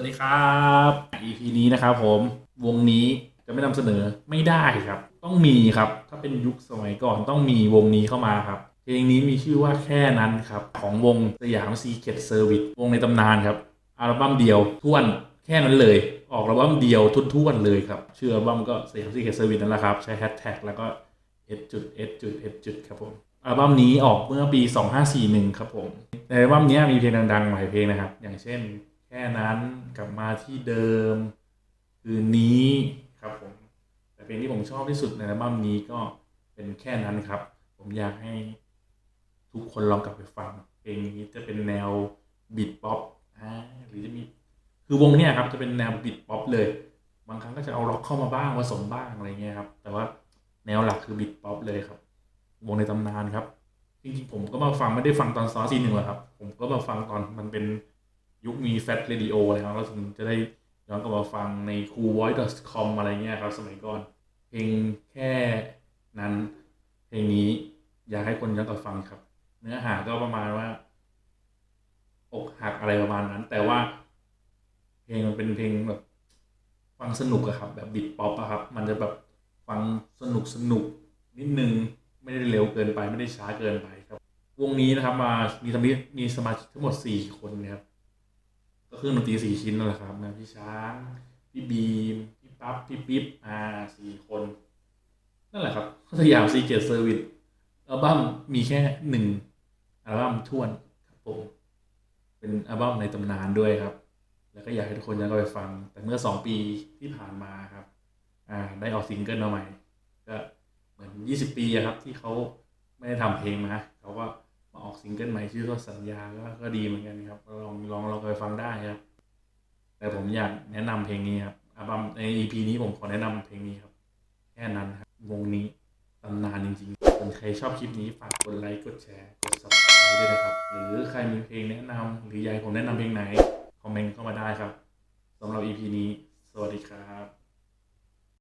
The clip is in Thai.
วัสดีครับ EP นี้นะครับผมวงนี้จะไม่นำเสนอไม่ได้ครับ ต้องมีครับ ถ้าเป็นยุคสมัยก่อนต้องมีวงนี้เข้ามาครับ เพลงนี้มีชื่อว่าแค่นั้นครับ ของวงสยามซีเ e ตเซอร์วิสวงในตำนานครับอัลบั้มเดียวท้วนแค่นั้นเลย ออกอัลบั้มเดียวทุ่นๆเลยครับชื่ออัลบั้มก็สยามซีเ e ตเซอร์วิสนั่นแหละครับ ใช้แฮชแท็กแล้วก็ s จุด s จุด s จุดครับผมอัลบั้มนี้ออกเมื่อปี 2541 ครับผมในอัลบั้มนี้มีเพลงดังๆหลายเพลงนะครับ อย่างเช่น แค่นั้นกลับมาที่เดิม คืนนี้ครับผมแต่เพลงที่ผมชอบที่สุดในอัลบั้มนี้ก็เป็นแค่นั้นครับ ผมอยากให้ทุกคนลองกลับไปฟังเพลงนี้จะเป็นแนวบิดป๊อปอ่าหรือจะมีคือวงเนี้ยครับจะเป็นแนวบิดป๊อปเลย บางครั้งก็จะเอาร็อกเข้ามาบ้างผสมบ้างอะไรเงี้ยครับ แต่ว่าแนวหลักคือบิดป๊อปเลยครับ วงในตำนานครับจริงๆผมก็มาฟังไม่ได้ฟังตอนซอซีหนึ่งหรอกครับ ผมก็มาฟังตอนมันเป็น ยุคมีแฟตเรดิโออะไรครับแล้วถึงจะได้ย้อนกลับมาฟังใน coolvoice.com อะไรเงี้ยครับ สมัยก่อน เพลงแค่นั้น เพลงนี้อยากให้คนย้อนกลับฟังครับ เนื้อหาก็ประมาณว่า อกหักอะไรประมาณนั้น แต่ว่า เพลงมันเป็นเพลงแบบ ฟังสนุกอะครับ แบบบิดป๊อปอะครับ มันจะแบบฟังสนุกสนุกนิดนึงไม่ได้เร็วเกินไปไม่ได้ช้าเกินไปครับ วงนี้นะครับ มามีสมาชิกมีสมาชิกทั้งหมดสี่คนนะครับ ก็เครื่องดนตรีสี่ชิ้นนั่นแหละครับนะพี่ช้างพี่บีมพี่ปั๊บพี่ปิ๊บอ่าสี่คน นั่นแหละครับสยามซีเกตเซอร์วิสอัลบั้มมีแค่หนึ่งอัลบั้มท่วนครับผมเป็นอัลบั้มในตำนานด้วยครับ แล้วก็อยากให้ทุกคนย้อนกลับไปฟัง แต่เมื่อสองปีที่ผ่านมาครับ อ่า ได้ออกซิงเกิลมาใหม่ ก็เหมือนยี่สิบปีครับ ที่เขาไม่ได้ทำเพลงมาเขาก็มา ออกซิงเกิลใหม่ชื่อว่าสัญญาก็ก็ดีเหมือนกันครับลองลองลองไปฟังได้ครับ แต่ผมอยากแนะนำเพลงนี้ครับอัลบั้มใน EP นี้ผมขอแนะนำเพลงนี้ครับ แค่นั้นครับ วงนี้ตำนานจริงๆคนใครชอบคลิปนี้ฝากกดไลค์กดแชร์กด subscribe ด้วยนะครับ หรือใครมีเพลงแนะนำหรืออยากผมแนะนำเพลงไหน คอมเมนต์เข้ามาได้ครับสำหรับ EP นี้ สวัสดีครับ